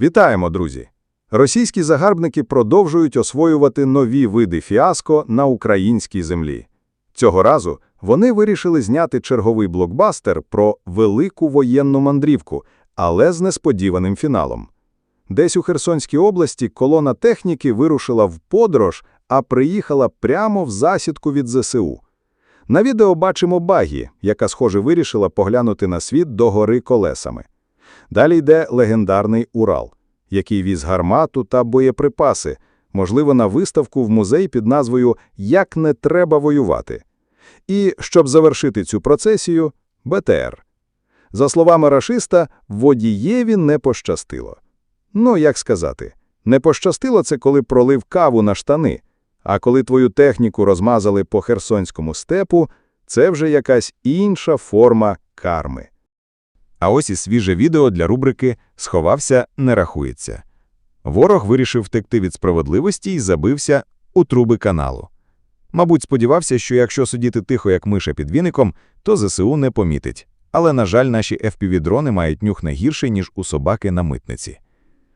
Вітаємо, друзі! Російські загарбники продовжують освоювати нові види фіаско на українській землі. Цього разу вони вирішили зняти черговий блокбастер про велику воєнну мандрівку, але з несподіваним фіналом. Десь у Херсонській області колона техніки вирушила в подорож, а приїхала прямо в засідку від ЗСУ. На відео бачимо багі, яка, схоже, вирішила поглянути на світ до гори колесами. Далі йде легендарний Урал, який віз гармату та боєприпаси, можливо, на виставку в музей під назвою «Як не треба воювати». І, щоб завершити цю процесію, БТР. За словами рашиста, водієві не пощастило. Ну, як сказати, не пощастило це, коли пролив каву на штани, а коли твою техніку розмазали по херсонському степу, це вже якась інша форма карми. А ось і свіже відео для рубрики «Сховався, не рахується». Ворог вирішив втекти від справедливості і забився у труби каналу. Мабуть, сподівався, що якщо сидіти тихо, як миша під віником, то ЗСУ не помітить. Але, на жаль, наші FPV-дрони мають нюх не гірший, ніж у собаки на митниці.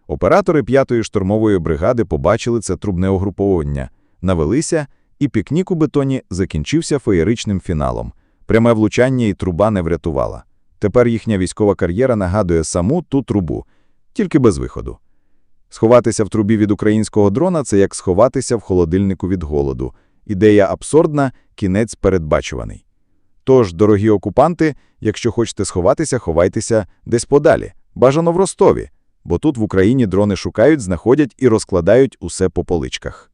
Оператори 5-ї штурмової бригади побачили це трубне угруповання, навелися, і пікнік у бетоні закінчився феєричним фіналом. Пряме влучання і труба не врятувала. Тепер їхня військова кар'єра нагадує саму ту трубу, тільки без виходу. Сховатися в трубі від українського дрона – це як сховатися в холодильнику від голоду. Ідея абсурдна, кінець передбачуваний. Тож, дорогі окупанти, якщо хочете сховатися, ховайтеся десь подалі, бажано в Ростові, бо тут в Україні дрони шукають, знаходять і розкладають усе по поличках.